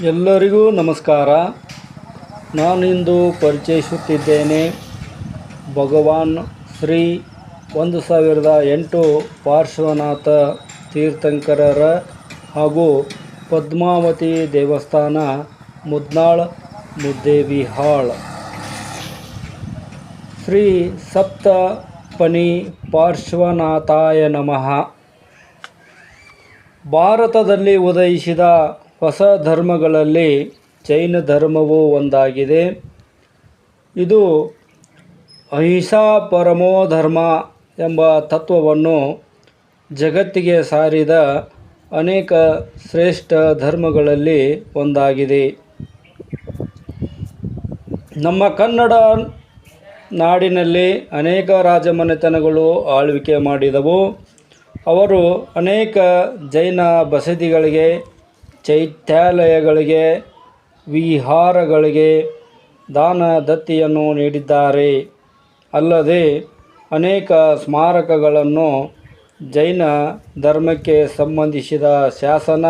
ಎಲ್ಲರಿಗೂ ನಮಸ್ಕಾರ. ನಾನಿಂದು ಪರಿಚಯಿಸುತ್ತಿದ್ದೇನೆ ಭಗವಾನ್ ಶ್ರೀ ಒಂದು ಸಾವಿರದ ಎಂಟು ಪಾರ್ಶ್ವನಾಥ ತೀರ್ಥಂಕರರ ಹಾಗೂ ಪದ್ಮಾವತಿ ದೇವಸ್ಥಾನ, ಮುದ್ನಾಳ್ ಮುದ್ದೇಬಿಹಾಳ್ ಶ್ರೀ ಸಪ್ತಪನಿ ಪಾರ್ಶ್ವನಾಥಾಯ ನಮಃ. ಭಾರತದಲ್ಲಿ ಉದಯಿಸಿದ ಹೊಸ ಧರ್ಮಗಳಲ್ಲಿ ಜೈನ ಧರ್ಮವು ಒಂದಾಗಿದೆ. ಇದು ಅಹಿಂಸಾ ಪರಮೋ ಧರ್ಮ ಎಂಬ ತತ್ವವನ್ನು ಜಗತ್ತಿಗೆ ಸಾರಿದ ಅನೇಕ ಶ್ರೇಷ್ಠ ಧರ್ಮಗಳಲ್ಲಿ ಒಂದಾಗಿದೆ. ನಮ್ಮ ಕನ್ನಡ ನಾಡಿನಲ್ಲಿ ಅನೇಕ ರಾಜಮನೆತನಗಳು ಆಳ್ವಿಕೆ ಮಾಡಿದವು. ಅವರು ಅನೇಕ ಜೈನ ಬಸದಿಗಳಿಗೆ ಚೈತ್ಯಾಲಯಗಳಿಗೆ, ವಿಹಾರಗಳಿಗೆ ದಾನ ದತ್ತಿಯನ್ನು ನೀಡಿದ್ದಾರೆ. ಅಲ್ಲದೆ, ಅನೇಕ ಸ್ಮಾರಕಗಳನ್ನು ಜೈನ ಧರ್ಮಕ್ಕೆ ಸಂಬಂಧಿಸಿದ ಶಾಸನ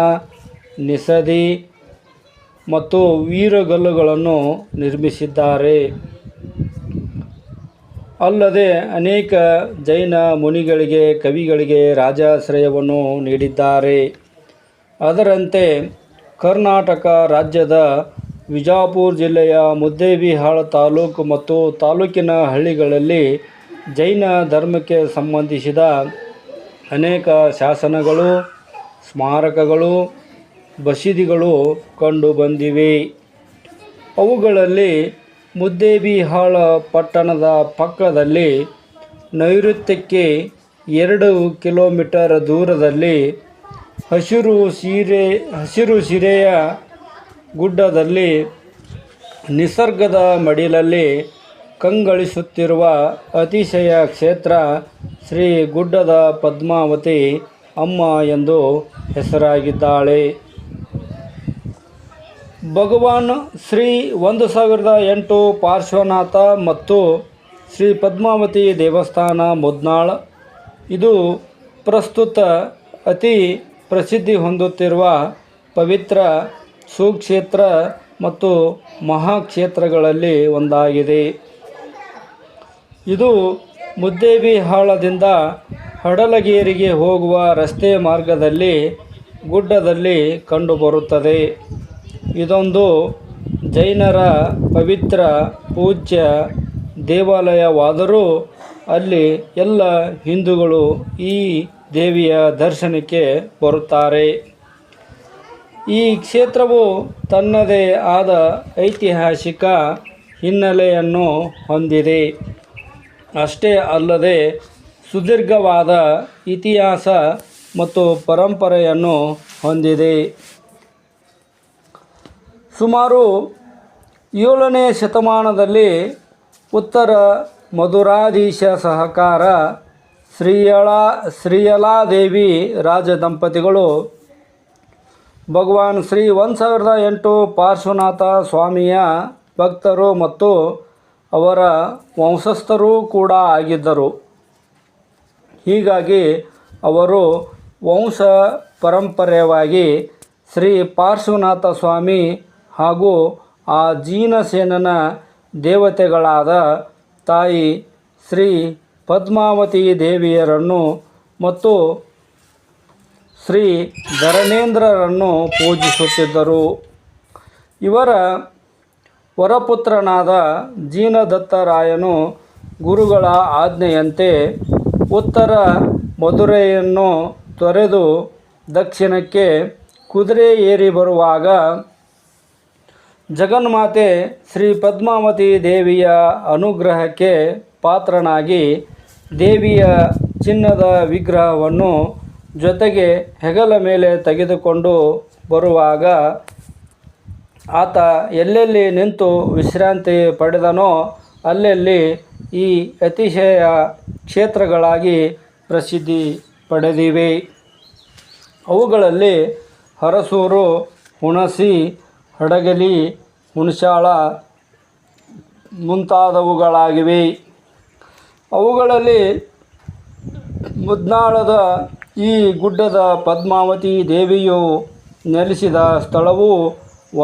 ನಿಸದಿ ಮತ್ತು ವೀರಗಲ್ಲುಗಳನ್ನು ನಿರ್ಮಿಸಿದ್ದಾರೆ. ಅಲ್ಲದೆ, ಅನೇಕ ಜೈನ ಮುನಿಗಳಿಗೆ, ಕವಿಗಳಿಗೆ ರಾಜಾಶ್ರಯವನ್ನು ನೀಡಿದ್ದಾರೆ. ಅದರಂತೆ ಕರ್ನಾಟಕ ರಾಜ್ಯದ ವಿಜಾಪುರ ಜಿಲ್ಲೆಯ ಮುದ್ದೇಬಿಹಾಳ ತಾಲೂಕು ಮತ್ತು ತಾಲೂಕಿನ ಹಳ್ಳಿಗಳಲ್ಲಿ ಜೈನ ಧರ್ಮಕ್ಕೆ ಸಂಬಂಧಿಸಿದ ಅನೇಕ ಶಾಸನಗಳು, ಸ್ಮಾರಕಗಳು ಬಸದಿಗಳು ಕಂಡುಬಂದಿವೆ ಅವುಗಳಲ್ಲಿ ಮುದ್ದೇಬಿಹಾಳ ಪಟ್ಟಣದ ಪಕ್ಕದಲ್ಲಿ ನೈಋತ್ಯಕ್ಕೆ ಎರಡು ಕಿಲೋಮೀಟರ್ ದೂರದಲ್ಲಿ ಹಸಿರು ಸೀರೆ, ಹಸಿರು ಸಿರೆಯ ಗುಡ್ಡದಲ್ಲಿ, ನಿಸರ್ಗದ ಮಡಿಲಲ್ಲಿ ಕಂಗಳಿಸುತ್ತಿರುವ ಅತಿಶಯ ಕ್ಷೇತ್ರ ಶ್ರೀ ಗುಡ್ಡದ ಪದ್ಮಾವತಿ ಅಮ್ಮ ಎಂದು ಹೆಸರಾಗಿದ್ದಾಳೆ. ಭಗವಾನ್ ಶ್ರೀ ಒಂದು ಸಾವಿರದ ಎಂಟು ಪಾರ್ಶ್ವನಾಥ ಮತ್ತು ಶ್ರೀ ಪದ್ಮಾವತಿ ದೇವಸ್ಥಾನ ಮುದ್ನಾಳ್. ಇದು ಪ್ರಸ್ತುತ ಅತಿ ಪ್ರಸಿದ್ಧಿ ಹೊಂದುತ್ತಿರುವ ಪವಿತ್ರ ಸುಕ್ಷೇತ್ರ ಮತ್ತು ಮಹಾಕ್ಷೇತ್ರಗಳಲ್ಲಿ ಒಂದಾಗಿದೆ. ಇದು ಮುದ್ದೇಬಿಹಾಳದಿಂದ ಹಡಲಗೇರಿಗೆ ಹೋಗುವ ರಸ್ತೆ ಮಾರ್ಗದಲ್ಲಿ, ಗುಡ್ಡದಲ್ಲಿ ಕಂಡುಬರುತ್ತದೆ. ಇದೊಂದು ಜೈನರ ಪವಿತ್ರ ಪೂಜ್ಯ ದೇವಾಲಯವಾದರೂ ಅಲ್ಲಿ ಎಲ್ಲ ಹಿಂದೂಗಳು ಈ ದೇವಿಯ ದರ್ಶನಕ್ಕೆ ಬರುತ್ತಾರೆ. ಈ ಕ್ಷೇತ್ರವು ತನ್ನದೇ ಆದ ಐತಿಹಾಸಿಕ ಹಿನ್ನೆಲೆಯನ್ನು ಹೊಂದಿದೆ. ಅಷ್ಟೇ ಅಲ್ಲದೆ ಸುದೀರ್ಘವಾದ ಇತಿಹಾಸ ಮತ್ತು ಪರಂಪರೆಯನ್ನು ಹೊಂದಿದೆ. ಸುಮಾರು ಏಳನೇ ಶತಮಾನದಲ್ಲಿ ಉತ್ತರ ಮಧುರಾಧೀಶ ಸಹಕಾರ ಶ್ರೀಯಳ, ಶ್ರೀಯಲಾದೇವಿ ರಾಜದಂಪತಿಗಳು. ಭಗವಾನ್ ಶ್ರೀ ಒಂದು ಸಾವಿರದ ಎಂಟು ಪಾರ್ಶ್ವನಾಥ ಸ್ವಾಮಿಯ ಭಕ್ತರು ಮತ್ತು ಅವರ ವಂಶಸ್ಥರೂ ಕೂಡ ಆಗಿದ್ದರು. ಹೀಗಾಗಿ ಅವರು ವಂಶ ಪರಂಪರೆಯವಾಗಿ ಶ್ರೀ ಪಾರ್ಶ್ವನಾಥ ಸ್ವಾಮಿ ಹಾಗೂ ಆ ಜೀನಸೇನನ ದೇವತೆಗಳಾದ ತಾಯಿ ಶ್ರೀ ಪದ್ಮಾವತಿ ದೇವಿಯರನ್ನು ಮತ್ತು ಶ್ರೀ ಧರಣೇಂದ್ರರನ್ನು ಪೂಜಿಸುತ್ತಿದ್ದರು. ಇವರ ವರಪುತ್ರನಾದ ಜೀನದತ್ತರಾಯನು ಗುರುಗಳ ಆಜ್ಞೆಯಂತೆ ಉತ್ತರ ಮಧುರೆಯನ್ನು ತೊರೆದು ದಕ್ಷಿಣಕ್ಕೆ ಕುದುರೆ ಏರಿ ಬರುವಾಗ ಜಗನ್ಮಾತೆ ಶ್ರೀ ಪದ್ಮಾವತಿ ದೇವಿಯ ಅನುಗ್ರಹಕ್ಕೆ ಪಾತ್ರನಾಗಿ ದೇವಿಯ ಚಿನ್ನದ ವಿಗ್ರಹವನ್ನು ಜೊತೆಗೆ ಹೆಗಲ ಮೇಲೆ ತೆಗೆದುಕೊಂಡು ಬರುವಾಗ ಆತ ಎಲ್ಲೆಲ್ಲಿ ನಿಂತು ವಿಶ್ರಾಂತಿ ಪಡೆದನೋ ಅಲ್ಲೆಲ್ಲಿ ಈ ಅತಿಶಯ ಕ್ಷೇತ್ರಗಳಾಗಿ ಪ್ರಸಿದ್ಧಿ ಪಡೆದಿವೆ. ಅವುಗಳಲ್ಲಿ ಹರಸೂರು, ಹುಣಸಿ, ಹಡಗಲಿ, ಹುಣಸಾಳ ಮುಂತಾದವುಗಳಾಗಿವೆ. ಅವುಗಳಲ್ಲಿ ಮುದ್ನಾಳದ ಈ ಗುಡ್ಡದ ಪದ್ಮಾವತಿ ದೇವಿಯು ನೆಲೆಸಿದ ಸ್ಥಳವೂ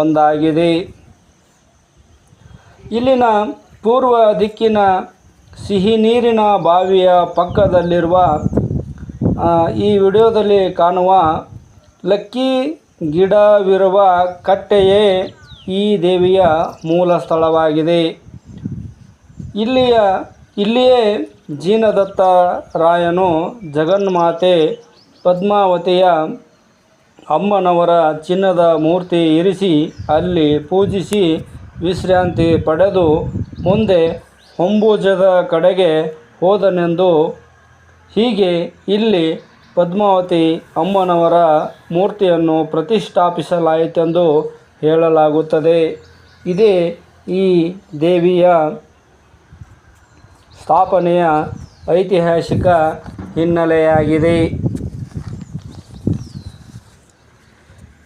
ಒಂದಾಗಿದೆ. ಇಲ್ಲಿನ ಪೂರ್ವ ದಿಕ್ಕಿನ ಸಿಹಿ ನೀರಿನ ಬಾವಿಯ ಪಕ್ಕದಲ್ಲಿರುವ ಈ ವಿಡಿಯೋದಲ್ಲಿ ಕಾಣುವ ಲಕ್ಕಿ ಗಿಡವಿರುವ ಕಟ್ಟೆಯೇ ಈ ದೇವಿಯ ಮೂಲ ಸ್ಥಳವಾಗಿದೆ. ಇಲ್ಲಿಯ ಇಲ್ಲಿಯೇ ಜೀನದತ್ತ ರಾಯನು ಜಗನ್ಮಾತೆ ಪದ್ಮಾವತಿಯ ಅಮ್ಮನವರ ಚಿನ್ನದ ಮೂರ್ತಿ ಇರಿಸಿ ಅಲ್ಲಿ ಪೂಜಿಸಿ ವಿಶ್ರಾಂತಿ ಪಡೆದು ಮುಂದೆ ಹೊಂಬುಜದ ಕಡೆಗೆ ಹೋದನೆಂದು ಹೀಗೆ ಇಲ್ಲಿ ಪದ್ಮಾವತಿ ಅಮ್ಮನವರ ಮೂರ್ತಿಯನ್ನು ಪ್ರತಿಷ್ಠಾಪಿಸಲಾಯಿತೆಂದು ಹೇಳಲಾಗುತ್ತದೆ. ಇದೇ ಈ ದೇವಿಯ ಸ್ಥಾಪನೆಯ ಐತಿಹಾಸಿಕ ಹಿನ್ನೆಲೆಯಾಗಿದೆ.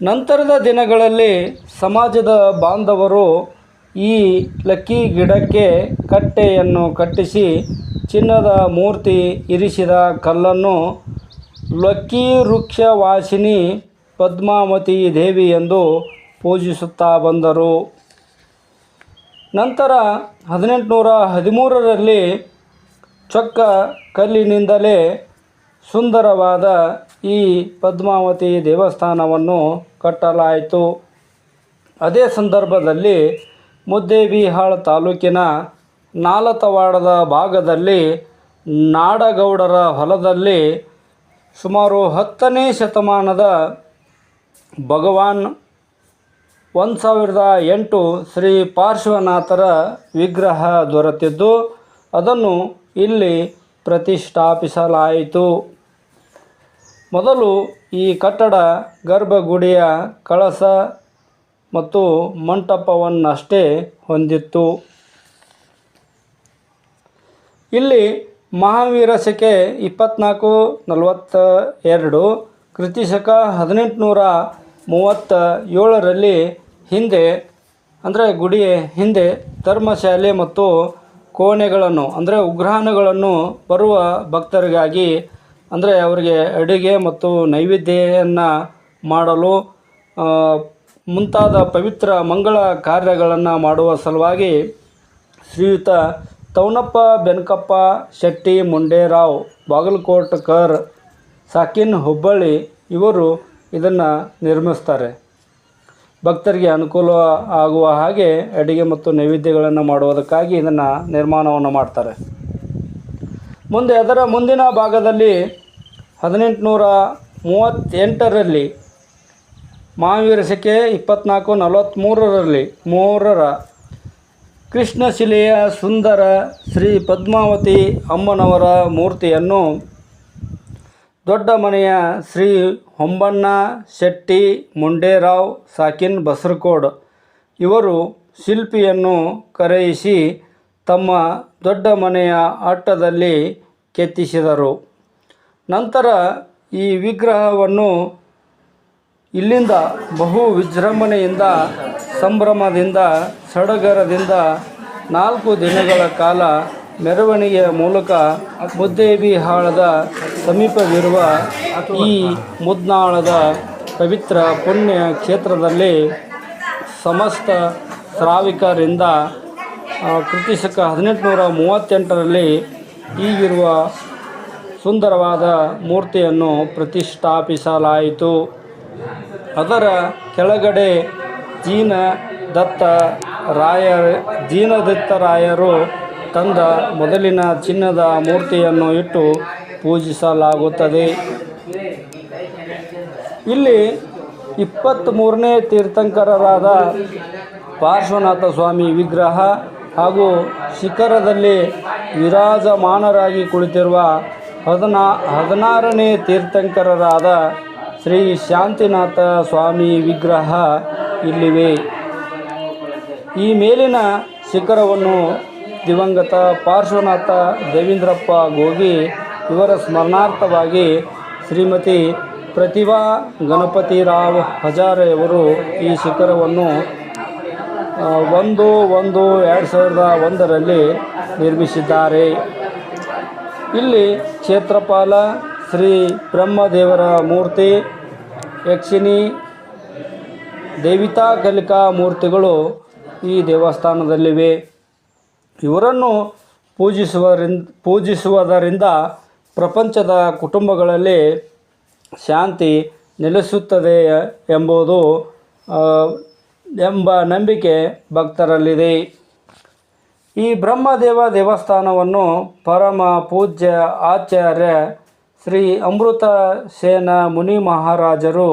ನಂತರದ ದಿನಗಳಲ್ಲಿ ಸಮಾಜದ ಬಾಂಧವರು ಈ ಲಕ್ಕಿ ಗಿಡಕ್ಕೆ ಕಟ್ಟೆಯನ್ನು ಕಟ್ಟಿಸಿ ಚಿನ್ನದ ಮೂರ್ತಿ ಇರಿಸಿದ ಕಲ್ಲನ್ನು ಲಕ್ಕಿ ವೃಕ್ಷವಾಸಿನಿ ಪದ್ಮಾವತಿ ದೇವಿ ಎಂದು ಪೂಜಿಸುತ್ತಾ ಬಂದರು. ನಂತರ ಹದಿನೆಂಟುನೂರ ಹದಿಮೂರರಲ್ಲಿ ಚೊಕ್ಕ ಕಲ್ಲಿನಿಂದಲೇ ಸುಂದರವಾದ ಈ ಪದ್ಮಾವತಿ ದೇವಸ್ಥಾನವನ್ನು ಕಟ್ಟಲಾಯಿತು. ಅದೇ ಸಂದರ್ಭದಲ್ಲಿ ಮುದ್ದೇಬಿಹಾಳ್ ತಾಲೂಕಿನ ನಾಲತವಾಡದ ಭಾಗದಲ್ಲಿ ನಾಡಗೌಡರ ಹೊಲದಲ್ಲಿ ಸುಮಾರು ಹತ್ತನೇ ಶತಮಾನದ ಭಗವಾನ್ ಒಂದು ಸಾವಿರದ ಎಂಟು ಶ್ರೀ ಪಾರ್ಶ್ವನಾಥರ ವಿಗ್ರಹ ದೊರೆತಿದ್ದು, ಅದನ್ನು ಇಲ್ಲಿ ಪ್ರತಿಷ್ಠಾಪಿಸಲಾಯಿತು. ಮೊದಲು ಈ ಕಟ್ಟಡ ಗರ್ಭಗುಡಿಯ ಕಳಸ ಮತ್ತು ಮಂಟಪವನ್ನಷ್ಟೇ ಹೊಂದಿತ್ತು. ಇಲ್ಲಿ ಮಹಾವೀರ ಶಕೆ ಇಪ್ಪತ್ನಾಲ್ಕು ನಲವತ್ತ ಎರಡು ಕೃತಿಶಕ ಹದಿನೆಂಟುನೂರ ಮೂವತ್ತ ಏಳರಲ್ಲಿ ಹಿಂದೆ, ಅಂದರೆ ಗುಡಿ ಹಿಂದೆ, ಧರ್ಮಶಾಲೆ ಮತ್ತು ಕೋಣೆಗಳನ್ನು, ಅಂದರೆ ಉಗ್ರಾಣಗಳನ್ನು ಬರುವ ಭಕ್ತರಿಗಾಗಿ, ಅಂದರೆ ಅವರಿಗೆ ಅಡುಗೆ ಮತ್ತು ನೈವೇದ್ಯವನ್ನು ಮಾಡಲು ಮುಂತಾದ ಪವಿತ್ರ ಮಂಗಳ ಕಾರ್ಯಗಳನ್ನು ಮಾಡುವ ಸಲುವಾಗಿ ಶ್ರೀಯುತ ತೌನಪ್ಪ ಬೆನಕಪ್ಪ ಶೆಟ್ಟಿ ಮುಂಡೇರಾವ್ ಬಾಗಲಕೋಟ್ಕರ್ ಸಾಕಿನ್ ಹುಬ್ಬಳ್ಳಿ ಇವರು ಇದನ್ನು ನಿರ್ಮಿಸ್ತಾರೆ. ಭಕ್ತರಿಗೆ ಅನುಕೂಲ ಆಗುವ ಹಾಗೆ ಅಡುಗೆ ಮತ್ತು ನೈವೇದ್ಯಗಳನ್ನು ಮಾಡುವುದಕ್ಕಾಗಿ ಇದನ್ನು ನಿರ್ಮಾಣವನ್ನು ಮಾಡ್ತಾರೆ. ಮುಂದೆ ಅದರ ಮುಂದಿನ ಭಾಗದಲ್ಲಿ ಹದಿನೆಂಟುನೂರ ಮೂವತ್ತೆಂಟರಲ್ಲಿ ಮಹಾವೀರ ಶಕೆ ಇಪ್ಪತ್ನಾಲ್ಕು ನಲವತ್ತ್ಮೂರರಲ್ಲಿ ಮೂರರ ಕೃಷ್ಣಶಿಲೆಯ ಸುಂದರ ಶ್ರೀ ಪದ್ಮಾವತಿ ಅಮ್ಮನವರ ಮೂರ್ತಿಯನ್ನು ದೊಡ್ಡ ಮನೆಯ ಶ್ರೀ ಹೊಂಬಣ್ಣ, ಶೆಟ್ಟಿ, ಮುಂಡೇರಾವ್, ಸಾಕಿನ್, ಬಸರಕೋಡ್ ಇವರು ಶಿಲ್ಪಿಯನ್ನು ಕರೆಯಿಸಿ ತಮ್ಮ ದೊಡ್ಡ ಮನೆಯ ಆಟದಲ್ಲಿ ಕೆತ್ತಿಸಿದರು. ನಂತರ ಈ ವಿಗ್ರಹವನ್ನು ಇಲ್ಲಿಂದ ಬಹು ವಿಜೃಂಭಣೆಯಿಂದ, ಸಂಭ್ರಮದಿಂದ, ಸಡಗರದಿಂದ ನಾಲ್ಕು ದಿನಗಳ ಕಾಲ ಮೆರವಣಿಗೆಯ ಮೂಲಕ ಮುದ್ದೇಬಿಹಾಳದ ಸಮೀಪವಿರುವ ಈ ಮುದ್ನಾಳದ ಪವಿತ್ರ ಪುಣ್ಯ ಕ್ಷೇತ್ರದಲ್ಲಿ ಸಮಸ್ತ ಶ್ರಾವಿಕರಿಂದ ಕೃತಿಶಕ ಹದಿನೆಂಟುನೂರ ಮೂವತ್ತೆಂಟರಲ್ಲಿ ಈಗಿರುವ ಸುಂದರವಾದ ಮೂರ್ತಿಯನ್ನು ಪ್ರತಿಷ್ಠಾಪಿಸಲಾಯಿತು. ಅದರ ಕೆಳಗಡೆ ಜೀನ ದತ್ತ ರಾಯರು ತಂದ ಮೊದಲಿನ ಚಿನ್ನದ ಮೂರ್ತಿಯನ್ನು ಇಟ್ಟು ಪೂಜಿಸಲಾಗುತ್ತದೆ. ಇಲ್ಲಿ ಇಪ್ಪತ್ತ್ಮೂರನೇ ತೀರ್ಥಂಕರರಾದ ಪಾರ್ಶ್ವನಾಥ ಸ್ವಾಮಿ ವಿಗ್ರಹ ಹಾಗೂ ಶಿಖರದಲ್ಲಿ ವಿರಾಜಮಾನರಾಗಿ ಕುಳಿತಿರುವ ಹದಿನಾ, ಹದಿನಾರನೇ ತೀರ್ಥಂಕರರಾದ ಶ್ರೀ ಶಾಂತಿನಾಥ ಸ್ವಾಮಿ ವಿಗ್ರಹ ಇಲ್ಲಿವೆ. ಈ ಮೇಲಿನ ಶಿಖರವನ್ನು ದಿವಂಗತ ಪಾರ್ಶ್ವನಾಥ ದೇವೀಂದ್ರಪ್ಪ ಗೋಗಿ ಇವರ ಸ್ಮರಣಾರ್ಥವಾಗಿ ಶ್ರೀಮತಿ ಪ್ರತಿಭಾ ಗಣಪತಿರಾವ್ ಹಜಾರೆಯವರು ಈ ಶಿಖರವನ್ನು ಒಂದು ಒಂದು ಎರಡು ಸಾವಿರದ ಒಂದರಲ್ಲಿ ನಿರ್ಮಿಸಿದ್ದಾರೆ. ಇಲ್ಲಿ ಕ್ಷೇತ್ರಪಾಲ ಶ್ರೀ ಬ್ರಹ್ಮದೇವರ ಮೂರ್ತಿ, ಯಕ್ಷಿಣಿ ದೇವಿತಾ ಕಲಿಕಾ ಮೂರ್ತಿಗಳು ಈ ದೇವಸ್ಥಾನದಲ್ಲಿವೆ. ಇವರನ್ನು ಪೂಜಿಸುವರಿಂದ, ಪೂಜಿಸುವುದರಿಂದ ಪ್ರಪಂಚದ ಕುಟುಂಬಗಳಲ್ಲಿ ಶಾಂತಿ ನೆಲೆಸುತ್ತದೆ ಎಂಬುದು ಎಂಬ ನಂಬಿಕೆ ಭಕ್ತರಲ್ಲಿದೆ. ಈ ಬ್ರಹ್ಮದೇವ ದೇವಸ್ಥಾನವನ್ನು ಪರಮ ಪೂಜ್ಯ ಆಚಾರ್ಯ ಶ್ರೀ ಅಮೃತ ಸೇನ ಮುನಿ ಮಹಾರಾಜರು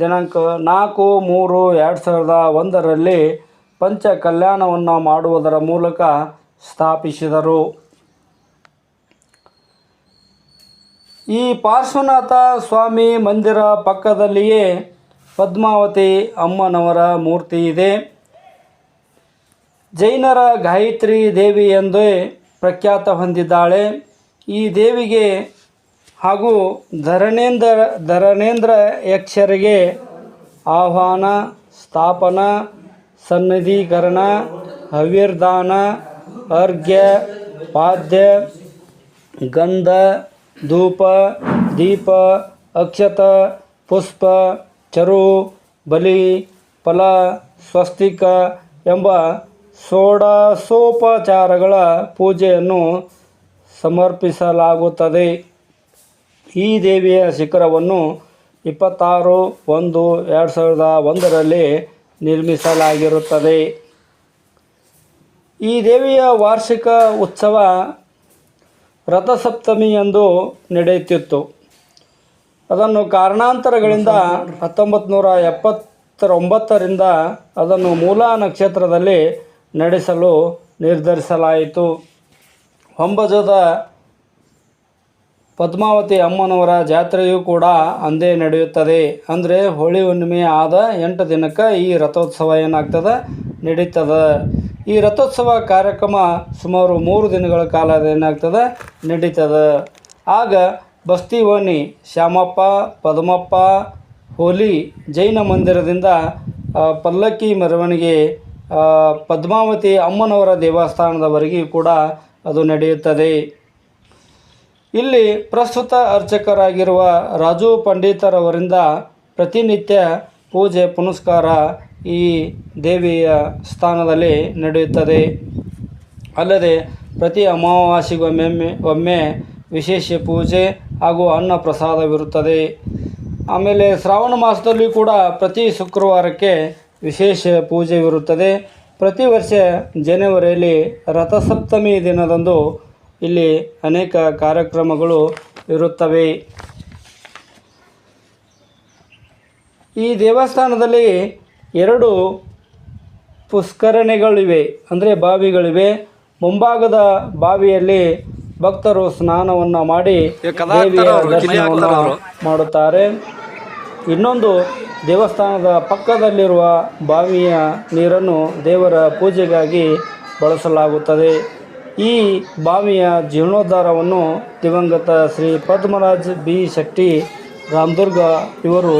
ದಿನಾಂಕ ನಾಲ್ಕು ಮೂರು ಎರಡು ಸಾವಿರದ ಒಂದರಲ್ಲಿ ಪಂಚ ಕಲ್ಯಾಣವನ್ನು ಮಾಡುವುದರ ಮೂಲಕ ಸ್ಥಾಪಿಸಿದರು. ಈ ಪಾರ್ಶ್ವನಾಥ ಸ್ವಾಮಿ ಮಂದಿರ ಪಕ್ಕದಲ್ಲಿಯೇ ಪದ್ಮಾವತಿ ಅಮ್ಮನವರ ಮೂರ್ತಿ ಇದೆ. ಜೈನರ ಗಾಯತ್ರಿ ದೇವಿ ಎಂದೇ ಪ್ರಖ್ಯಾತ ಹೊಂದಿದ್ದಾಳೆ. ಈ ದೇವಿಗೆ ಹಾಗೂ ಧರಣೇಂದ್ರ ಧರಣೇಂದ್ರ ಯಕ್ಷರಿಗೆ ಆಹ್ವಾನ, ಸ್ಥಾಪನ ಸನ್ನಿಧೀಕರಣ ಹವಿರ್ದಾನ ಅರ್ಘ್ಯ, ಪಾದ್ಯ, ಗಂಧ, ಧೂಪ, ದೀಪ, ಅಕ್ಷತ, ಪುಷ್ಪ, ಚರು, ಬಲಿ, ಫಲ, ಸ್ವಸ್ತಿಕ ಎಂಬ ಸೋಡಸೋಪಚಾರಗಳ ಪೂಜೆಯನ್ನು ಸಮರ್ಪಿಸಲಾಗುತ್ತದೆ. ಈ ದೇವಿಯ ಶಿಖರವನ್ನು ಇಪ್ಪತ್ತಾರು ಒಂದು ಎರಡು ಸಾವಿರದ ಒಂದರಲ್ಲಿ ನಿರ್ಮಿಸಲಾಗಿರುತ್ತದೆ. ಈ ದೇವಿಯ ವಾರ್ಷಿಕ ಉತ್ಸವ ರಥಸಪ್ತಮಿಯಂದು ನಡೆಯುತ್ತಿತ್ತು. ಅದನ್ನು ಕಾರಣಾಂತರಗಳಿಂದ ಹತ್ತೊಂಬತ್ತು ನೂರ ಎಪ್ಪತ್ತೊಂಬತ್ತರಿಂದ ಅದನ್ನು ಮೂಲ ನಕ್ಷತ್ರದಲ್ಲಿ ನಡೆಸಲು ನಿರ್ಧರಿಸಲಾಯಿತು. ಹೊಂಬಜದ ಪದ್ಮಾವತಿ ಅಮ್ಮನವರ ಜಾತ್ರೆಯೂ ಕೂಡ ಅಂದೇ ನಡೆಯುತ್ತದೆ. ಅಂದರೆ ಹೋಳಿ ಹುಣ್ಣಿಮೆ ಆದ ಎಂಟು ದಿನಕ್ಕೆ ಈ ರಥೋತ್ಸವ ಏನಾಗ್ತದೆ? ನಡೀತದೆ. ಈ ರಥೋತ್ಸವ ಕಾರ್ಯಕ್ರಮ ಸುಮಾರು ಮೂರು ದಿನಗಳ ಕಾಲ ಏನಾಗ್ತದೆ? ನಡೀತದೆ. ಆಗ ಬಸ್ತಿ ಓಣಿ ಶ್ಯಾಮಪ್ಪ, ಪದ್ಮಪ್ಪ, ಹೋಲಿ, ಜೈನ ಮಂದಿರದಿಂದ ಪಲ್ಲಕ್ಕಿ ಮೆರವಣಿಗೆ ಪದ್ಮಾವತಿ ಅಮ್ಮನವರ ದೇವಸ್ಥಾನದವರೆಗೆ ಕೂಡ ಅದು ನಡೆಯುತ್ತದೆ. ಇಲ್ಲಿ ಪ್ರಸ್ತುತ ಅರ್ಚಕರಾಗಿರುವ ರಾಜು ಪಂಡಿತರವರಿಂದ ಪ್ರತಿನಿತ್ಯ ಪೂಜೆ ಪುನಸ್ಕಾರ ಈ ದೇವಿಯ ಸ್ಥಾನದಲ್ಲಿ ನಡೆಯುತ್ತದೆ. ಅಲ್ಲದೆ ಪ್ರತಿ ಅಮಾವಾಸ್ಯೆಗೊಮ್ಮೆ ಒಮ್ಮೆ ವಿಶೇಷ ಪೂಜೆ ಹಾಗೂ ಅನ್ನ ಪ್ರಸಾದವಿರುತ್ತದೆ. ಆಮೇಲೆ ಶ್ರಾವಣ ಮಾಸದಲ್ಲಿ ಕೂಡ ಪ್ರತಿ ಶುಕ್ರವಾರಕ್ಕೆ ವಿಶೇಷ ಪೂಜೆವಿರುತ್ತದೆ. ಪ್ರತಿ ವರ್ಷ ಜನವರಿಯಲ್ಲಿ ರಥಸಪ್ತಮಿ ದಿನದಂದು ಇಲ್ಲಿ ಅನೇಕ ಕಾರ್ಯಕ್ರಮಗಳು ಇರುತ್ತವೆ. ಈ ದೇವಸ್ಥಾನದಲ್ಲಿ ಎರಡು ಪುಷ್ಕರಣಿಗಳಿವೆ ಅಂದರೆ ಬಾವಿಗಳಿವೆ. ಮುಂಭಾಗದ ಬಾವಿಯಲ್ಲಿ ಭಕ್ತರು ಸ್ನಾನವನ್ನು ಮಾಡಿ ದೇವಿಯ ದರ್ಶನವನ್ನು ಮಾಡುತ್ತಾರೆ. ಇನ್ನೊಂದು ದೇವಸ್ಥಾನದ ಪಕ್ಕದಲ್ಲಿರುವ ಬಾವಿಯ ನೀರನ್ನು ದೇವರ ಪೂಜೆಗಾಗಿ ಬಳಸಲಾಗುತ್ತದೆ. ಈ ಬಾವಿಯ ಜೀರ್ಣೋದ್ಧಾರವನ್ನು ದಿವಂಗತ ಶ್ರೀ ಪದ್ಮರಾಜ್ ಬಿ. ಶೆಟ್ಟಿ, ರಾಮದುರ್ಗ ಇವರು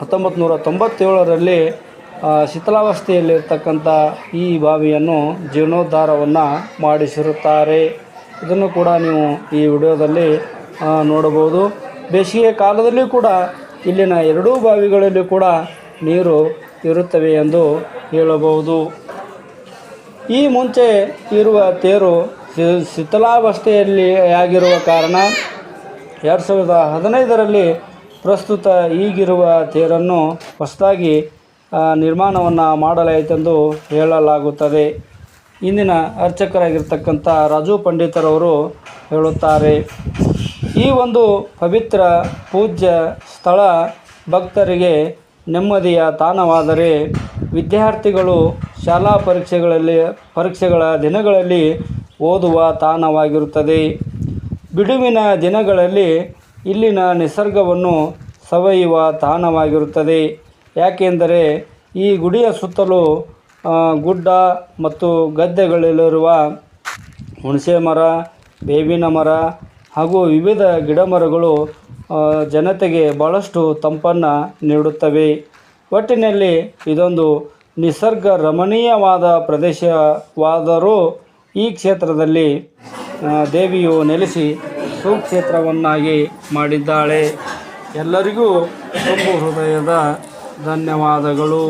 ಹತ್ತೊಂಬತ್ತು ನೂರ ತೊಂಬತ್ತೇಳರಲ್ಲಿ ಶಿಥಿಲಾವಸ್ಥೆಯಲ್ಲಿರ್ತಕ್ಕಂಥ ಈ ಬಾವಿಯನ್ನು ಜೀರ್ಣೋದ್ಧಾರವನ್ನು ಮಾಡಿಸಿರುತ್ತಾರೆ. ಇದನ್ನು ಕೂಡ ನೀವು ಈ ವಿಡಿಯೋದಲ್ಲಿ ನೋಡಬಹುದು. ಬೇಸಿಗೆ ಕಾಲದಲ್ಲಿ ಕೂಡ ಇಲ್ಲಿನ ಎರಡೂ ಬಾವಿಗಳಲ್ಲಿ ಕೂಡ ನೀರು ಇರುತ್ತವೆ ಎಂದು ಹೇಳಬಹುದು. ಈ ಮುಂಚೆ ಇರುವ ತೇರು ಶಿಥಿಲಾವಸ್ಥೆಯಲ್ಲಿ ಆಗಿರುವ ಕಾರಣ ಎರಡು ಸಾವಿರದ ಹದಿನೈದರಲ್ಲಿ ಪ್ರಸ್ತುತ ಈಗಿರುವ ತೇರನ್ನು ಹೊಸದಾಗಿ ನಿರ್ಮಾಣವನ್ನು ಮಾಡಲಾಯಿತೆಂದು ಹೇಳಲಾಗುತ್ತದೆ. ಇಂದಿನ ಅರ್ಚಕರಾಗಿರ್ತಕ್ಕಂಥ ರಾಜು ಪಂಡಿತರವರು ಹೇಳುತ್ತಾರೆ, ಈ ಒಂದು ಪವಿತ್ರ ಪೂಜ್ಯ ಸ್ಥಳ ಭಕ್ತರಿಗೆ ನೆಮ್ಮದಿಯ ತಾಣವಾದರೆ ವಿದ್ಯಾರ್ಥಿಗಳು ಶಾಲಾ ಪರೀಕ್ಷೆಗಳಲ್ಲಿ, ಪರೀಕ್ಷೆಗಳ ದಿನಗಳಲ್ಲಿ ಓದುವ ತಾಣವಾಗಿರುತ್ತದೆ. ಬಿಡುವಿನ ದಿನಗಳಲ್ಲಿ ಇಲ್ಲಿನ ನಿಸರ್ಗವನ್ನು ಸವಿಯುವ ತಾಣವಾಗಿರುತ್ತದೆ. ಯಾಕೆಂದರೆ ಈ ಗುಡಿಯ ಸುತ್ತಲೂ ಗುಡ್ಡ ಮತ್ತು ಗದ್ದೆಗಳಲ್ಲಿರುವ ಹುಣಸೆ ಮರ ಬೇವಿನ ಮರ ಹಾಗೂ ವಿವಿಧ ಗಿಡಮರಗಳು ಜನತೆಗೆ ಭಾಳಷ್ಟು ತಂಪನ್ನು ನೀಡುತ್ತವೆ. ಒಟ್ಟಿನಲ್ಲಿ ಇದೊಂದು ನಿಸರ್ಗ ರಮಣೀಯವಾದ ಪ್ರದೇಶವಾದರೂ ಈ ಕ್ಷೇತ್ರದಲ್ಲಿ ದೇವಿಯು ನೆಲೆಸಿ ಸುಕ್ಷೇತ್ರವನ್ನಾಗಿ ಮಾಡಿದ್ದಾಳೆ. ಎಲ್ಲರಿಗೂ ತುಂಬು ಹೃದಯದ ಧನ್ಯವಾದಗಳು.